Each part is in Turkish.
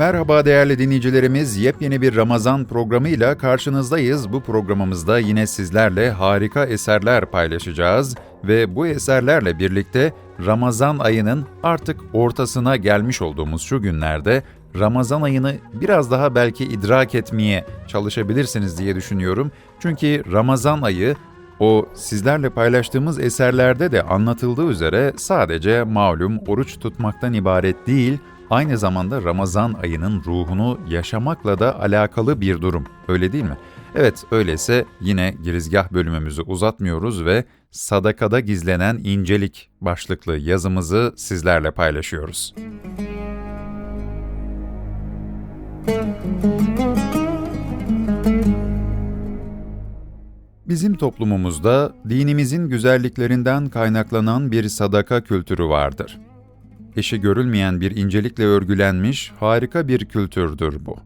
Merhaba değerli dinleyicilerimiz. Yepyeni bir Ramazan programıyla karşınızdayız. Bu programımızda yine sizlerle harika eserler paylaşacağız ve bu eserlerle birlikte Ramazan ayının artık ortasına gelmiş olduğumuz şu günlerde Ramazan ayını biraz daha belki idrak etmeye çalışabilirsiniz diye düşünüyorum. Çünkü Ramazan ayı o sizlerle paylaştığımız eserlerde de anlatıldığı üzere sadece malum oruç tutmaktan ibaret değil, aynı zamanda Ramazan ayının ruhunu yaşamakla da alakalı bir durum. Öyle değil mi? Evet, öyleyse yine girizgah bölümümüzü uzatmıyoruz ve sadakada gizlenen incelik başlıklı yazımızı sizlerle paylaşıyoruz. Bizim toplumumuzda dinimizin güzelliklerinden kaynaklanan bir sadaka kültürü vardır. Eşi görülmeyen bir incelikle örgülenmiş harika bir kültürdür bu.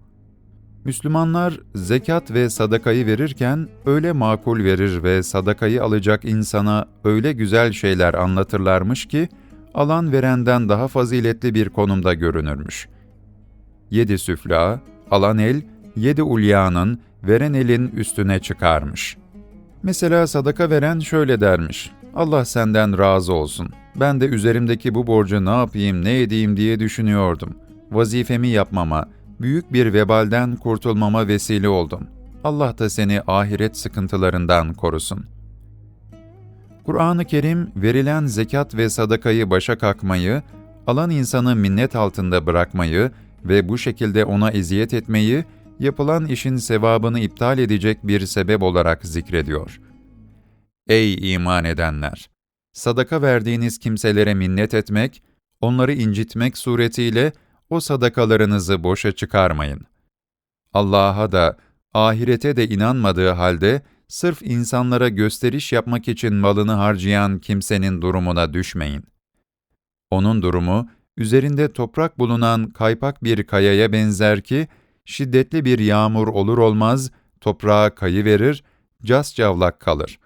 Müslümanlar zekat ve sadakayı verirken öyle makul verir ve sadakayı alacak insana öyle güzel şeyler anlatırlarmış ki, alan verenden daha faziletli bir konumda görünürmüş. Yedi süfla, alan el, yedi ulyanın, veren elin üstüne çıkarmış.'' Mesela sadaka veren şöyle dermiş. Allah senden razı olsun. Ben de üzerimdeki bu borcu ne yapayım, ne edeyim diye düşünüyordum. Vazifemi yapmama, büyük bir vebalden kurtulmama vesile oldum. Allah da seni ahiret sıkıntılarından korusun. Kur'an-ı Kerim verilen zekat ve sadakayı başa kakmayı, alan insanı minnet altında bırakmayı ve bu şekilde ona eziyet etmeyi yapılan işin sevabını iptal edecek bir sebep olarak zikrediyor. Ey iman edenler! Sadaka verdiğiniz kimselere minnet etmek, onları incitmek suretiyle o sadakalarınızı boşa çıkarmayın. Allah'a da, ahirete de inanmadığı halde, sırf insanlara gösteriş yapmak için malını harcayan kimsenin durumuna düşmeyin. Onun durumu, üzerinde toprak bulunan kaypak bir kayaya benzer ki, şiddetli bir yağmur olur olmaz toprağa kayıverir, cascavlak kalır.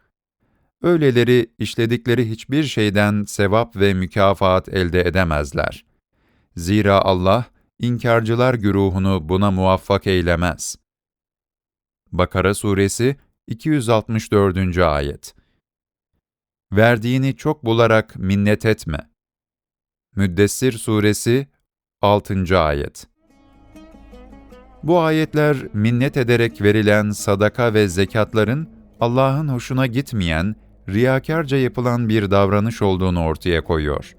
Öyleleri işledikleri hiçbir şeyden sevap ve mükafat elde edemezler. Zira Allah, inkarcılar güruhunu buna muvaffak eylemez. Bakara Suresi 264. Ayet Verdiğini çok bularak minnet etme. Müddessir Suresi 6. Ayet bu ayetler minnet ederek verilen sadaka ve zekatların Allah'ın hoşuna gitmeyen, riyakarca yapılan bir davranış olduğunu ortaya koyuyor.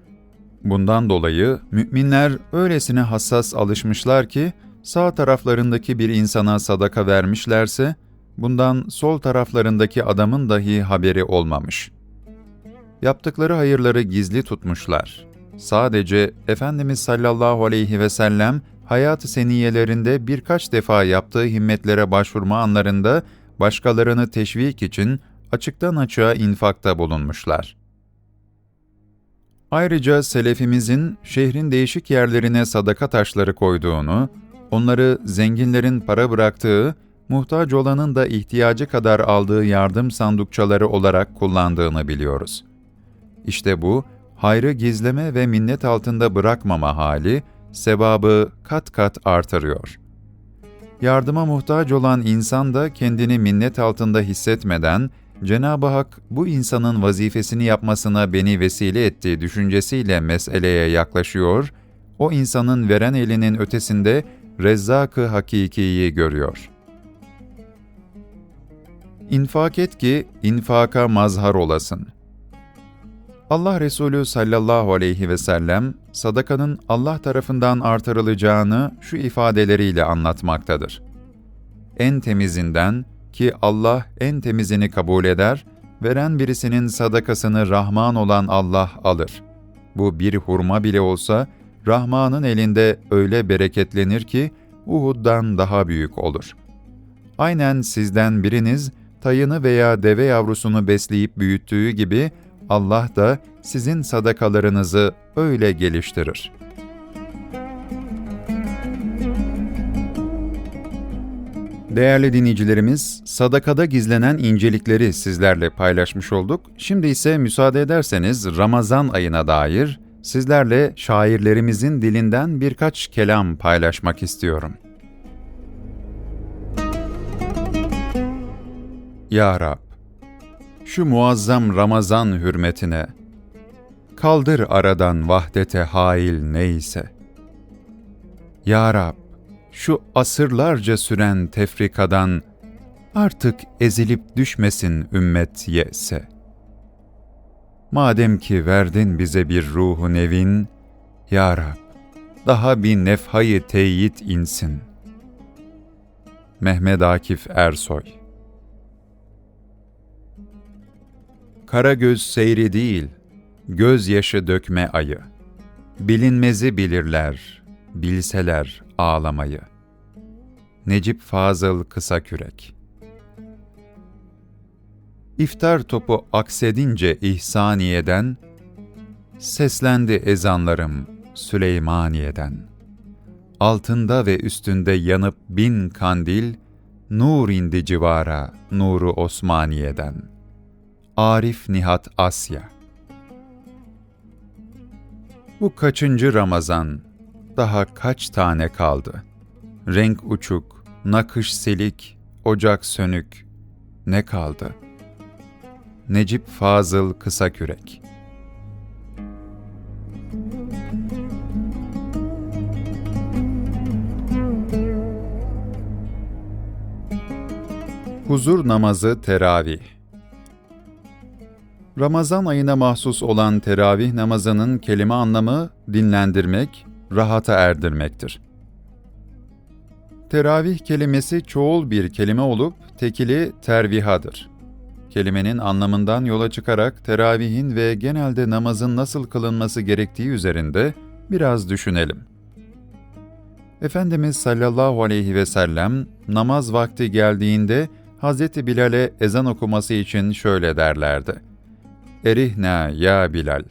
Bundan dolayı müminler öylesine hassas alışmışlar ki sağ taraflarındaki bir insana sadaka vermişlerse bundan sol taraflarındaki adamın dahi haberi olmamış. Yaptıkları hayırları gizli tutmuşlar. Sadece Efendimiz sallallahu aleyhi ve sellem hayat seniyelerinde birkaç defa yaptığı himmetlere başvurma anlarında başkalarını teşvik için açıktan açığa infakta bulunmuşlar. Ayrıca selefimizin şehrin değişik yerlerine sadaka taşları koyduğunu, onları zenginlerin para bıraktığı, muhtaç olanın da ihtiyacı kadar aldığı yardım sandukçaları olarak kullandığını biliyoruz. İşte bu, hayrı gizleme ve minnet altında bırakmama hali, sevabı kat kat artırıyor. Yardıma muhtaç olan insan da kendini minnet altında hissetmeden, Cenab-ı Hak bu insanın vazifesini yapmasına beni vesile ettiği düşüncesiyle meseleye yaklaşıyor, o insanın veren elinin ötesinde Rezzak-ı Hakiki'yi görüyor. İnfak et ki infaka mazhar olasın.'' Allah Resulü sallallahu aleyhi ve sellem sadakanın Allah tarafından artırılacağını şu ifadeleriyle anlatmaktadır. En temizinden ki Allah en temizini kabul eder, veren birisinin sadakasını Rahman olan Allah alır. Bu bir hurma bile olsa Rahman'ın elinde öyle bereketlenir ki Uhud'dan daha büyük olur. Aynen sizden biriniz tayını veya deve yavrusunu besleyip büyüttüğü gibi Allah da sizin sadakalarınızı öyle geliştirir. Değerli dinleyicilerimiz, sadakada gizlenen incelikleri sizlerle paylaşmış olduk. Şimdi ise müsaade ederseniz Ramazan ayına dair sizlerle şairlerimizin dilinden birkaç kelam paylaşmak istiyorum. Ya Rab, şu muazzam Ramazan hürmetine, kaldır aradan vahdete hail neyse. Ya Rab, şu asırlarca süren tefrikadan artık ezilip düşmesin ümmet yese. Madem ki verdin bize bir ruhu nevin, Ya Rab, daha bir nefhayı teyit insin. Mehmet Akif Ersoy Kara göz seyri değil, gözyaşı dökme ayı. Bilinmezi bilirler, bilseler ağlamayı. Necip Fazıl Kısakürek İftar topu aksedince İhsaniye'den, seslendi ezanlarım Süleymaniye'den. Altında ve üstünde yanıp bin kandil, nur indi civara, nuru Osmaniye'den. Arif Nihat Asya Bu kaçıncı Ramazan? Daha kaç tane kaldı? Renk uçuk, nakış selik, ocak sönük, ne kaldı?'' Necip Fazıl Kısakürek Huzur namazı teravih Ramazan ayına mahsus olan teravih namazının kelime anlamı dinlendirmek, rahata erdirmektir. Teravih kelimesi çoğul bir kelime olup tekili tervihadır kelimenin anlamından yola çıkarak teravihin ve genelde namazın nasıl kılınması gerektiği üzerinde biraz düşünelim. Efendimiz sallallahu aleyhi ve sellem namaz vakti geldiğinde Hz. Bilal'e ezan okuması için şöyle derlerdi. Erihna ya Bilal.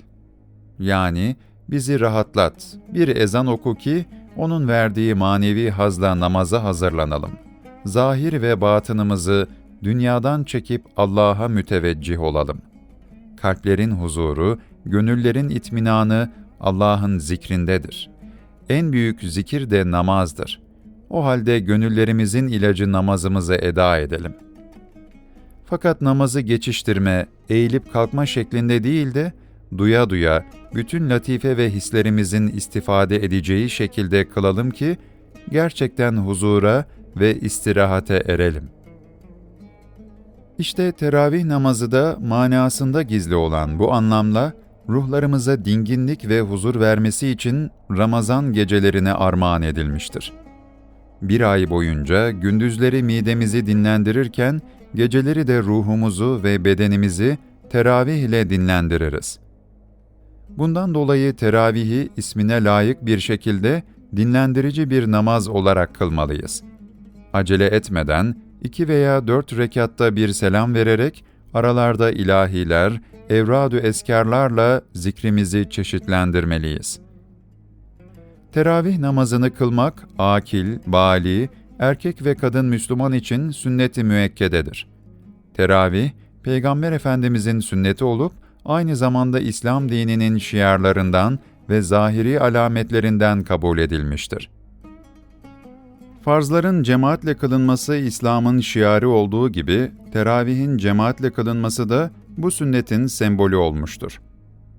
Yani bizi rahatlat, bir ezan oku ki onun verdiği manevi hazla namaza hazırlanalım. Zahir ve batınımızı dünyadan çekip Allah'a müteveccih olalım. Kalplerin huzuru, gönüllerin itminanı Allah'ın zikrindedir. En büyük zikir de namazdır. O halde gönüllerimizin ilacı namazımızı eda edelim. Fakat namazı geçiştirme, eğilip kalkma şeklinde değil de, duya duya, bütün latife ve hislerimizin istifade edeceği şekilde kılalım ki, gerçekten huzura ve istirahate erelim.'' İşte teravih namazı da manasında gizli olan bu anlamla ruhlarımıza dinginlik ve huzur vermesi için Ramazan gecelerine armağan edilmiştir. Bir ay boyunca gündüzleri midemizi dinlendirirken geceleri de ruhumuzu ve bedenimizi teravih ile dinlendiririz. Bundan dolayı teravihi ismine layık bir şekilde dinlendirici bir namaz olarak kılmalıyız. Acele etmeden, iki veya dört rekatta bir selam vererek aralarda ilahiler, evradu eskarlarla zikrimizi çeşitlendirmeliyiz. Teravih namazını kılmak, akil, bali, erkek ve kadın Müslüman için sünnet-i müekkededir. Teravih, Peygamber Efendimizin sünneti olup, aynı zamanda İslam dininin şiarlarından ve zahiri alametlerinden kabul edilmiştir. Farzların cemaatle kılınması İslam'ın şiarı olduğu gibi, teravihin cemaatle kılınması da bu sünnetin sembolü olmuştur.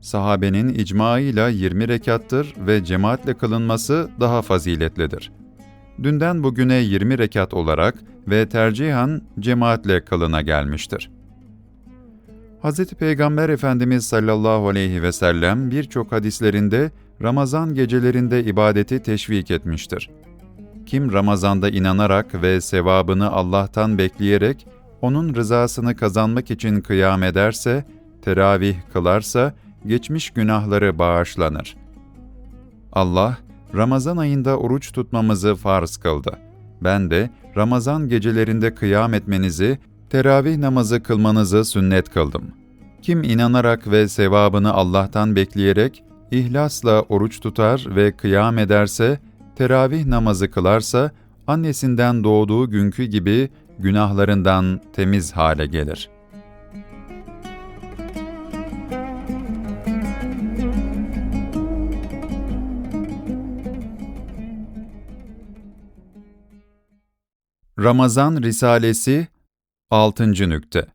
Sahabenin icmaıyla 20 rekattır ve cemaatle kılınması daha faziletlidir. Dünden bugüne 20 rekat olarak ve tercihan cemaatle kılına gelmiştir. Hz. Peygamber Efendimiz sallallahu aleyhi ve sellem birçok hadislerinde Ramazan gecelerinde ibadeti teşvik etmiştir. Kim Ramazan'da inanarak ve sevabını Allah'tan bekleyerek onun rızasını kazanmak için kıyam ederse, teravih kılarsa geçmiş günahları bağışlanır. Allah Ramazan ayında oruç tutmamızı farz kıldı. Ben de Ramazan gecelerinde kıyam etmenizi, Teravih namazı kılmanızı sünnet kıldım. Kim inanarak ve sevabını Allah'tan bekleyerek, ihlasla oruç tutar ve kıyam ederse, teravih namazı kılarsa, annesinden doğduğu günkü gibi günahlarından temiz hale gelir.'' Ramazan Risalesi 6. nükte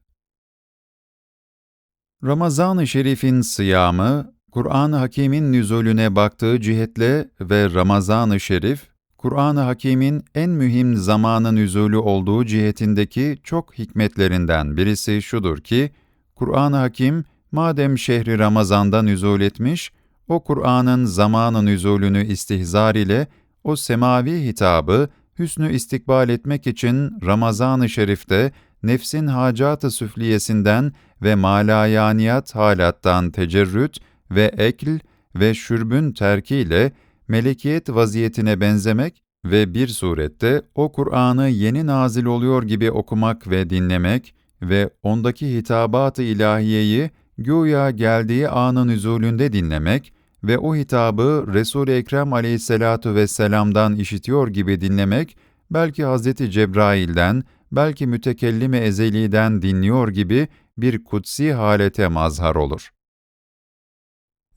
Ramazan-ı Şerif'in sıyamı, Kur'an-ı Hakîm'in nüzulüne baktığı cihetle ve Ramazan-ı Şerif, Kur'an-ı Hakîm'in en mühim zamanı nüzulü olduğu cihetindeki çok hikmetlerinden birisi şudur ki, Kur'an-ı Hakim, madem şehri Ramazan'da nüzul etmiş, o Kur'an'ın zamanı nüzulünü istihzar ile, o semavi hitabı, hüsnü istikbal etmek için Ramazan-ı Şerif'te nefsin hacat-ı süfliyesinden ve malayaniyat halattan tecerrüt ve ekl ve şürbün terkiyle melekiyet vaziyetine benzemek ve bir surette o Kur'an'ı yeni nazil oluyor gibi okumak ve dinlemek ve ondaki hitabat-ı ilahiyeyi güya geldiği anın üzulünde dinlemek ve o hitabı Resul-i Ekrem aleyhissalatu vesselam'dan işitiyor gibi dinlemek, belki Hz. Cebrail'den, belki mütekellim-i ezeliden dinliyor gibi bir kutsi halete mazhar olur.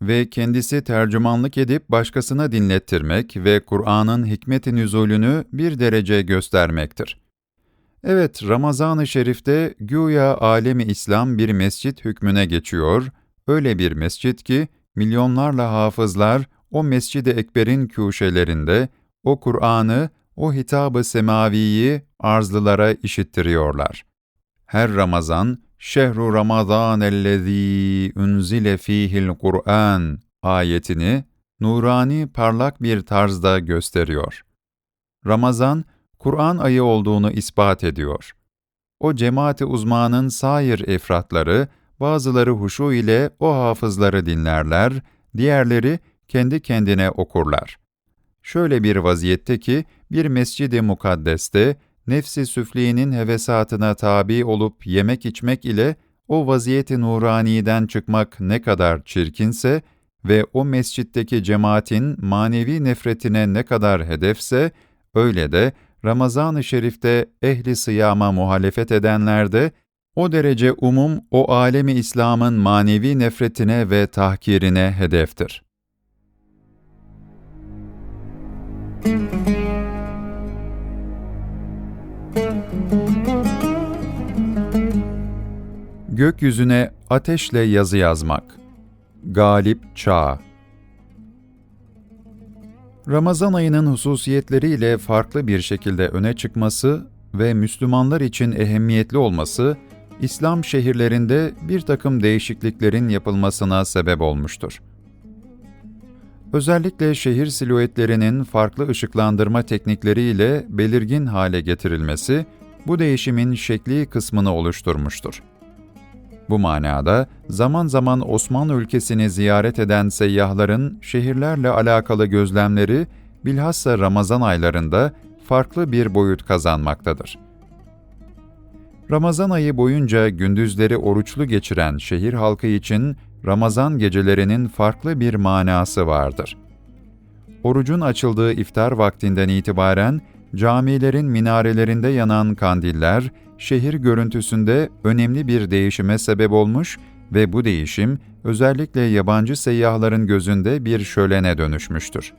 Ve kendisi tercümanlık edip başkasına dinlettirmek ve Kur'an'ın hikmet-i bir derece göstermektir. Evet, Ramazan-ı Şerif'te güya alemi İslam bir mescit hükmüne geçiyor, öyle bir mescit ki, milyonlarla hafızlar o Mescid-i Ekber'in kûşelerinde o Kur'an'ı, o hitab-ı semaviyi arzlılara işittiriyorlar. Her Ramazan, şehru Ramazan ellezî unzile fîhil Kur'an ayetini nurani parlak bir tarzda gösteriyor. Ramazan, Kur'an ayı olduğunu ispat ediyor. O cemaati uzmanın sair efratları, bazıları huşu ile o hafızları dinlerler, diğerleri kendi kendine okurlar. Şöyle bir vaziyette ki, bir mescid-i mukaddeste, nefsi süfliğinin hevesatına tabi olup yemek içmek ile o vaziyeti nuraniden çıkmak ne kadar çirkinse ve o mescitteki cemaatin manevi nefretine ne kadar hedefse, öyle de Ramazan-ı Şerif'te ehli sıyama muhalefet edenlerde o derece umum o alemi İslam'ın manevi nefretine ve tahkirine hedeftir. Gökyüzüne ateşle yazı yazmak. Galip Çağ Ramazan ayının hususiyetleriyle farklı bir şekilde öne çıkması ve Müslümanlar için ehemmiyetli olması, İslam şehirlerinde bir takım değişikliklerin yapılmasına sebep olmuştur. Özellikle şehir silüetlerinin farklı ışıklandırma teknikleriyle belirgin hale getirilmesi, bu değişimin şekli kısmını oluşturmuştur. Bu manada zaman zaman Osmanlı ülkesini ziyaret eden seyyahların şehirlerle alakalı gözlemleri bilhassa Ramazan aylarında farklı bir boyut kazanmaktadır. Ramazan ayı boyunca gündüzleri oruçlu geçiren şehir halkı için Ramazan gecelerinin farklı bir manası vardır. Orucun açıldığı iftar vaktinden itibaren camilerin minarelerinde yanan kandiller, şehir görüntüsünde önemli bir değişime sebep olmuş ve bu değişim özellikle yabancı seyyahların gözünde bir şölene dönüşmüştür.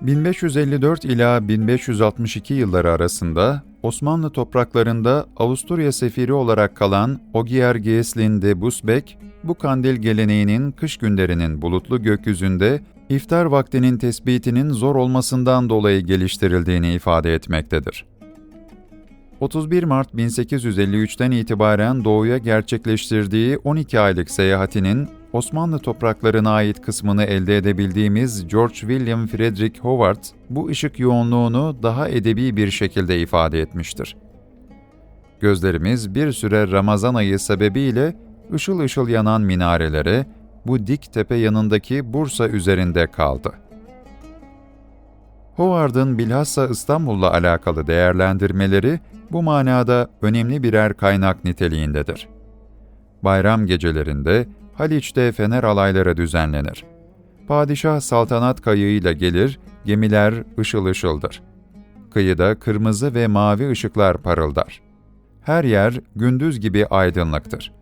1554 ila 1562 yılları arasında Osmanlı topraklarında Avusturya sefiri olarak kalan Ogier Geslin de Busbeck, bu kandil geleneğinin kış günlerinin bulutlu gökyüzünde iftar vaktinin tespitinin zor olmasından dolayı geliştirildiğini ifade etmektedir. 31 Mart 1853'ten itibaren doğuya gerçekleştirdiği 12 aylık seyahatinin Osmanlı topraklarına ait kısmını elde edebildiğimiz George William Frederick Howard, bu ışık yoğunluğunu daha edebi bir şekilde ifade etmiştir. Gözlerimiz bir süre Ramazan ayı sebebiyle ışıl ışıl yanan minarelere, bu dik tepe yanındaki Bursa üzerinde kaldı. Howard'ın bilhassa İstanbul'la alakalı değerlendirmeleri bu manada önemli birer kaynak niteliğindedir. Bayram gecelerinde Haliç'te fener alayları düzenlenir. Padişah saltanat kayığıyla gelir, gemiler ışıl ışıldır. Kıyıda kırmızı ve mavi ışıklar parıldar. Her yer gündüz gibi aydınlıktır.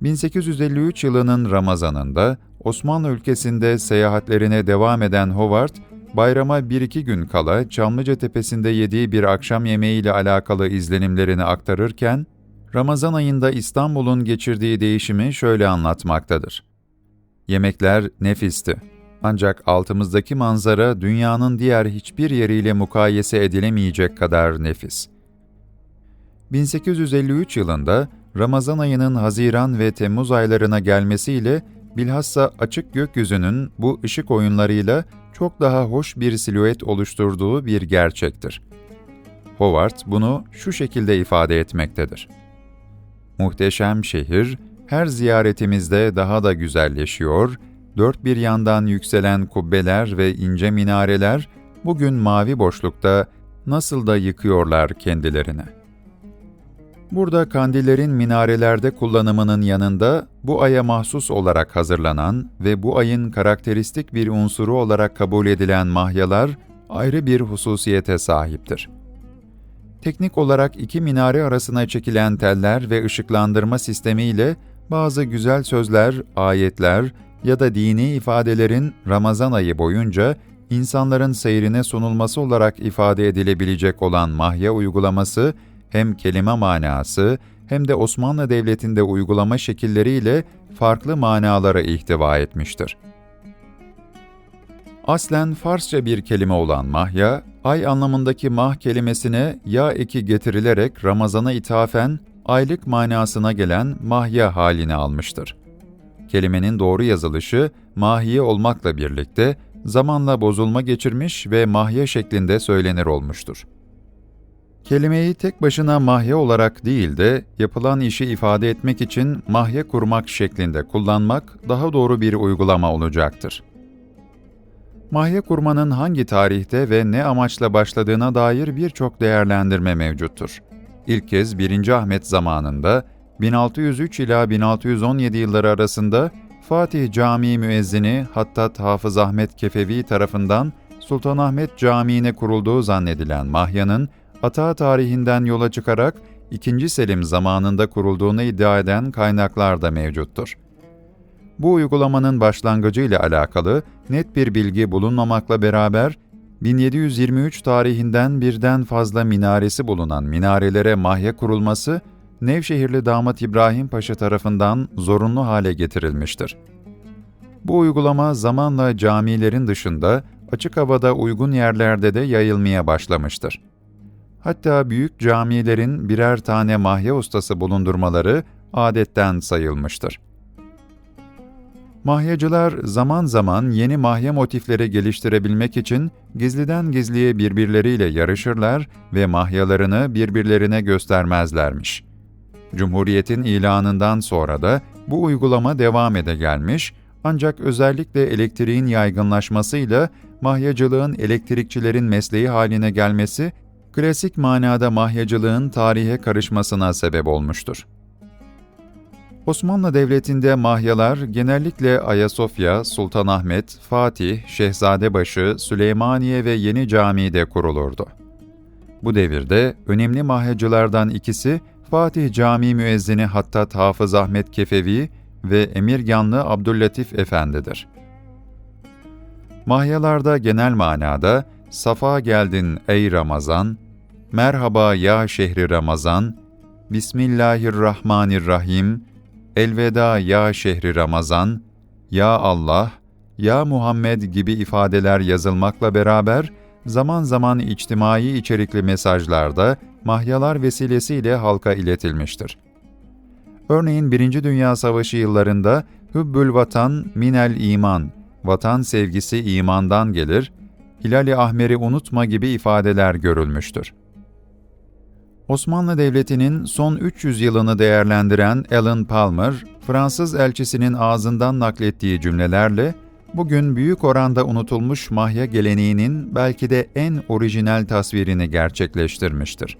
1853 yılının Ramazanında Osmanlı ülkesinde seyahatlerine devam eden Howard, bayrama bir iki gün kala Çamlıca Tepesi'nde yediği bir akşam yemeğiyle alakalı izlenimlerini aktarırken, Ramazan ayında İstanbul'un geçirdiği değişimi şöyle anlatmaktadır. Yemekler nefisti. Ancak altımızdaki manzara dünyanın diğer hiçbir yeriyle mukayese edilemeyecek kadar nefis. 1853 yılında Ramazan ayının Haziran ve Temmuz aylarına gelmesiyle bilhassa açık gökyüzünün bu ışık oyunlarıyla çok daha hoş bir silüet oluşturduğu bir gerçektir. Howard bunu şu şekilde ifade etmektedir. Muhteşem şehir, her ziyaretimizde daha da güzelleşiyor, dört bir yandan yükselen kubbeler ve ince minareler, bugün mavi boşlukta nasıl da yıkıyorlar kendilerini. Burada kandillerin minarelerde kullanımının yanında bu aya mahsus olarak hazırlanan ve bu ayın karakteristik bir unsuru olarak kabul edilen mahyalar ayrı bir hususiyete sahiptir. Teknik olarak iki minare arasına çekilen teller ve ışıklandırma sistemiyle bazı güzel sözler, ayetler ya da dini ifadelerin Ramazan ayı boyunca insanların seyrine sunulması olarak ifade edilebilecek olan mahya uygulaması hem kelime manası hem de Osmanlı Devleti'nde uygulama şekilleriyle farklı manalara ihtiva etmiştir. Aslen Farsça bir kelime olan mahya, ay anlamındaki mah kelimesine ya eki getirilerek Ramazan'a ithafen aylık manasına gelen mahya halini almıştır. Kelimenin doğru yazılışı mahiye olmakla birlikte zamanla bozulma geçirmiş ve mahya şeklinde söylenir olmuştur. Kelimeyi tek başına mahya olarak değil de yapılan işi ifade etmek için mahya kurmak şeklinde kullanmak daha doğru bir uygulama olacaktır. Mahya kurmanın hangi tarihte ve ne amaçla başladığına dair birçok değerlendirme mevcuttur. İlk kez 1. Ahmet zamanında 1603 ila 1617 yılları arasında Fatih Camii müezzini Hattat Hafız Ahmet Kefevi tarafından Sultanahmet Camii'ne kurulduğu zannedilen mahyanın Ata tarihinden yola çıkarak 2. Selim zamanında kurulduğunu iddia eden kaynaklar da mevcuttur. Bu uygulamanın başlangıcı ile alakalı net bir bilgi bulunmamakla beraber 1723 tarihinden birden fazla minaresi bulunan minarelere mahya kurulması Nevşehirli damat İbrahim Paşa tarafından zorunlu hale getirilmiştir. Bu uygulama zamanla camilerin dışında açık havada uygun yerlerde de yayılmaya başlamıştır. Hatta büyük camilerin birer tane mahya ustası bulundurmaları adetten sayılmıştır. Mahyacılar zaman zaman yeni mahya motifleri geliştirebilmek için gizliden gizliye birbirleriyle yarışırlar ve mahyalarını birbirlerine göstermezlermiş. Cumhuriyetin ilanından sonra da bu uygulama devam ede gelmiş ancak özellikle elektriğin yaygınlaşmasıyla mahyacılığın elektrikçilerin mesleği haline gelmesi klasik manada mahyacılığın tarihe karışmasına sebep olmuştur. Osmanlı Devleti'nde mahyalar genellikle Ayasofya, Sultanahmet, Fatih, Şehzadebaşı, Süleymaniye ve Yeni Camii'de kurulurdu. Bu devirde önemli mahyacılardan ikisi Fatih Camii müezzini Hattat Hafız Ahmet Kefevi ve Emirganlı Abdüllatif Efendidir. Mahyalarda genel manada Safa geldin ey Ramazan, Merhaba ya şehri Ramazan, Bismillahirrahmanirrahim, Elveda ya şehri Ramazan, Ya Allah, Ya Muhammed gibi ifadeler yazılmakla beraber, zaman zaman içtimai içerikli mesajlarda mahyalar vesilesiyle halka iletilmiştir. Örneğin Birinci Dünya Savaşı yıllarında Hübbül Vatan Minel İman, vatan sevgisi imandan gelir, Hilal-i Ahmer'i unutma gibi ifadeler görülmüştür. Osmanlı Devleti'nin son 300 yılını değerlendiren Alan Palmer, Fransız elçisinin ağzından naklettiği cümlelerle, bugün büyük oranda unutulmuş mahya geleneğinin belki de en orijinal tasvirini gerçekleştirmiştir.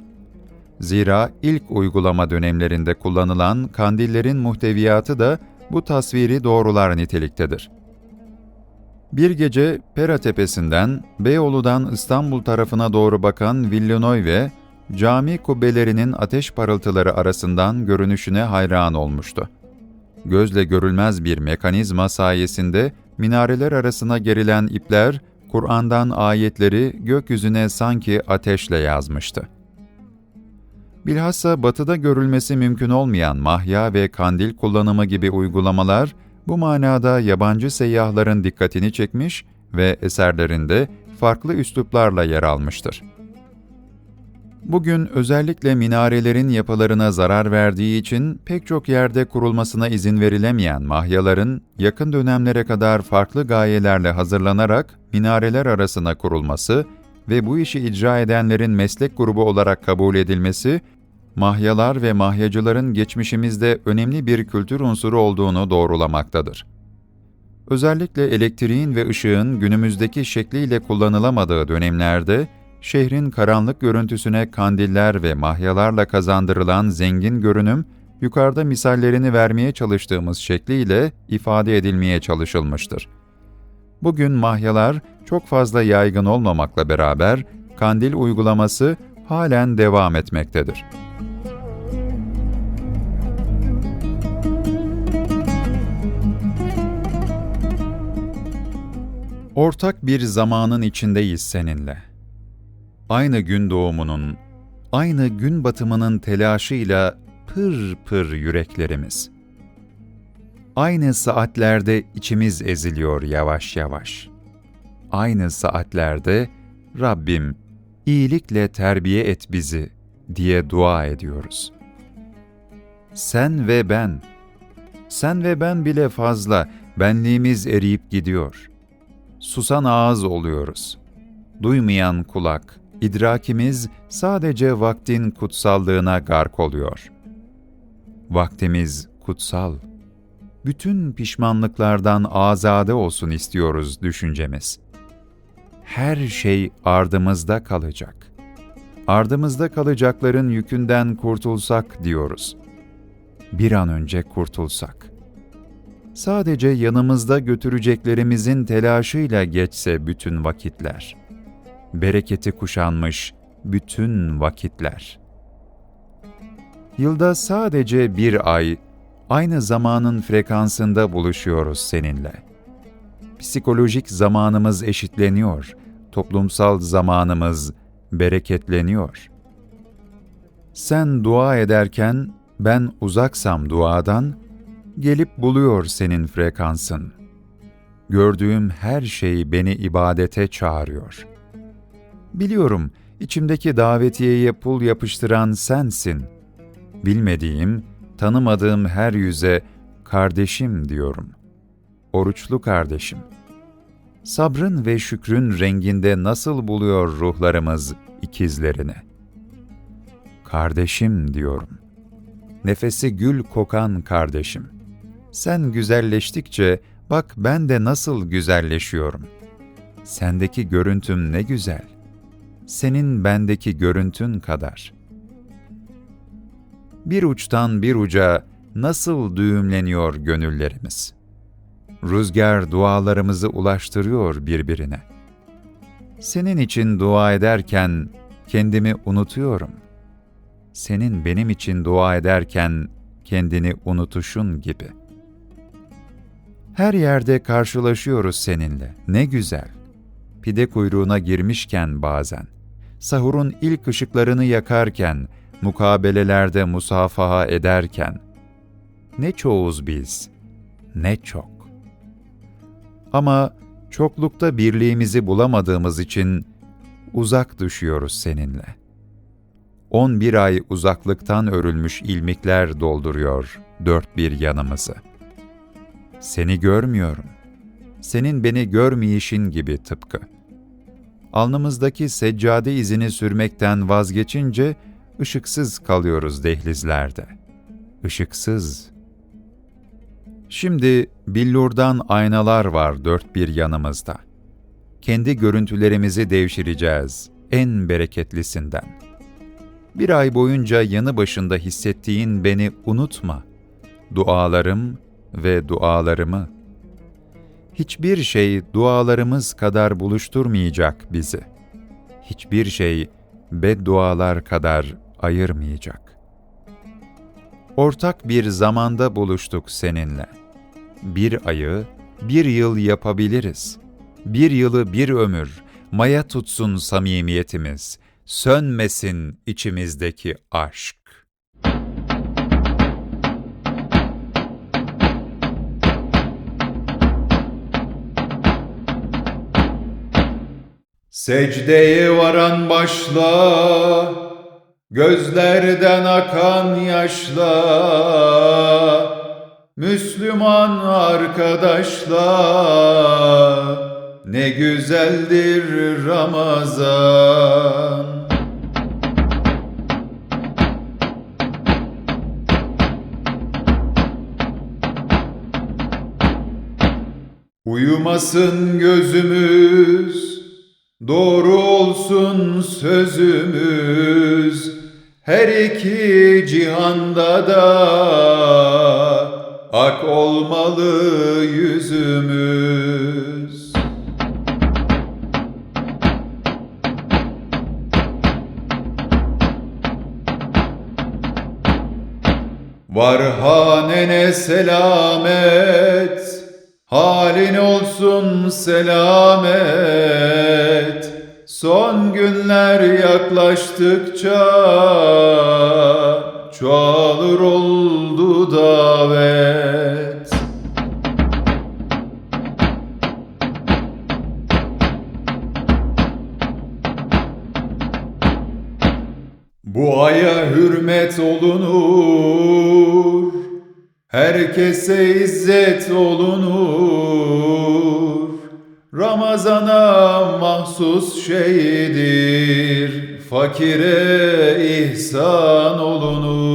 Zira ilk uygulama dönemlerinde kullanılan kandillerin muhteviyatı da bu tasviri doğrular niteliktedir. Bir gece Pera Tepesi'nden, Beyoğlu'dan İstanbul tarafına doğru bakan Villeneuve, cami kubbelerinin ateş parıltıları arasından görünüşüne hayran olmuştu. Gözle görülmez bir mekanizma sayesinde minareler arasına gerilen ipler Kur'an'dan ayetleri gökyüzüne sanki ateşle yazmıştı. Bilhassa batıda görülmesi mümkün olmayan mahya ve kandil kullanımı gibi uygulamalar bu manada yabancı seyyahların dikkatini çekmiş ve eserlerinde farklı üsluplarla yer almıştır. Bugün özellikle minarelerin yapılarına zarar verdiği için pek çok yerde kurulmasına izin verilemeyen mahyaların yakın dönemlere kadar farklı gayelerle hazırlanarak minareler arasına kurulması ve bu işi icra edenlerin meslek grubu olarak kabul edilmesi, mahyalar ve mahyacıların geçmişimizde önemli bir kültür unsuru olduğunu doğrulamaktadır. Özellikle elektriğin ve ışığın günümüzdeki şekliyle kullanılamadığı dönemlerde, şehrin karanlık görüntüsüne kandiller ve mahyalarla kazandırılan zengin görünüm, yukarıda misallerini vermeye çalıştığımız şekliyle ifade edilmeye çalışılmıştır. Bugün mahyalar çok fazla yaygın olmamakla beraber kandil uygulaması halen devam etmektedir. Ortak bir zamanın içindeyiz seninle. Aynı gün doğumunun, aynı gün batımının telaşıyla pır pır yüreklerimiz. Aynı saatlerde içimiz eziliyor yavaş yavaş. Aynı saatlerde Rabbim iyilikle terbiye et bizi diye dua ediyoruz. Sen ve ben, sen ve ben bile fazla, benliğimiz eriyip gidiyor. Susan ağız oluyoruz. Duymayan kulak, idrakimiz sadece vaktin kutsallığına gark oluyor. Vaktimiz kutsal. Bütün pişmanlıklardan azade olsun istiyoruz düşüncemiz. Her şey ardımızda kalacak. Ardımızda kalacakların yükünden kurtulsak diyoruz. Bir an önce kurtulsak. Sadece yanımızda götüreceklerimizin telaşıyla geçse bütün vakitler.'' Bereketi kuşanmış bütün vakitler. Yılda sadece bir ay, aynı zamanın frekansında buluşuyoruz seninle. Psikolojik zamanımız eşitleniyor, toplumsal zamanımız bereketleniyor. Sen dua ederken ben uzaksam duadan, gelip buluyor senin frekansın. Gördüğüm her şey beni ibadete çağırıyor.'' Biliyorum, içimdeki davetiyeye pul yapıştıran sensin. Bilmediğim, tanımadığım her yüze kardeşim diyorum. Oruçlu kardeşim. Sabrın ve şükrün renginde nasıl buluyor ruhlarımız ikizlerini? Kardeşim diyorum. Nefesi gül kokan kardeşim. Sen güzelleştikçe bak ben de nasıl güzelleşiyorum. Sendeki görüntüm ne güzel senin bendeki görüntün kadar. Bir uçtan bir uca nasıl düğümleniyor gönüllerimiz. Rüzgar dualarımızı ulaştırıyor birbirine. Senin için dua ederken kendimi unutuyorum. Senin benim için dua ederken kendini unutuşun gibi. Her yerde karşılaşıyoruz seninle. Ne güzel. Pide kuyruğuna girmişken bazen sahurun ilk ışıklarını yakarken, mukabelelerde musafaha ederken, ne çoğuz biz, ne çok. Ama çoklukta birliğimizi bulamadığımız için uzak düşüyoruz seninle. On bir ay uzaklıktan örülmüş ilmikler dolduruyor dört bir yanımızı. Seni görmüyorum. Senin beni görmeyişin gibi tıpkı.'' Alnımızdaki seccade izini sürmekten vazgeçince ışıksız kalıyoruz dehlizlerde. Işıksız. Şimdi billurdan aynalar var dört bir yanımızda. Kendi görüntülerimizi devşireceğiz en bereketlisinden. Bir ay boyunca yanı başında hissettiğin beni unutma. Dualarım ve dualarımı hiçbir şey dualarımız kadar buluşturmayacak bizi. Hiçbir şey beddualar kadar ayırmayacak. Ortak bir zamanda buluştuk seninle. Bir ayı bir yıl yapabiliriz. Bir yılı bir ömür, maya tutsun samimiyetimiz, sönmesin içimizdeki aşk. Secdeye varan başla, gözlerden akan yaşla, Müslüman arkadaşlar, ne güzeldir Ramazan. Uyumasın gözümüz, doğru olsun sözümüz, her iki cihanda da ak olmalı yüzümüz. Var hanene selamet, halin olsun selamet. Son günler yaklaştıkça çoğalır oldu davet. Bu aya hürmet olunur, herkese izzet olunur. Ramazana mahsus şeydir, fakire ihsan olunur.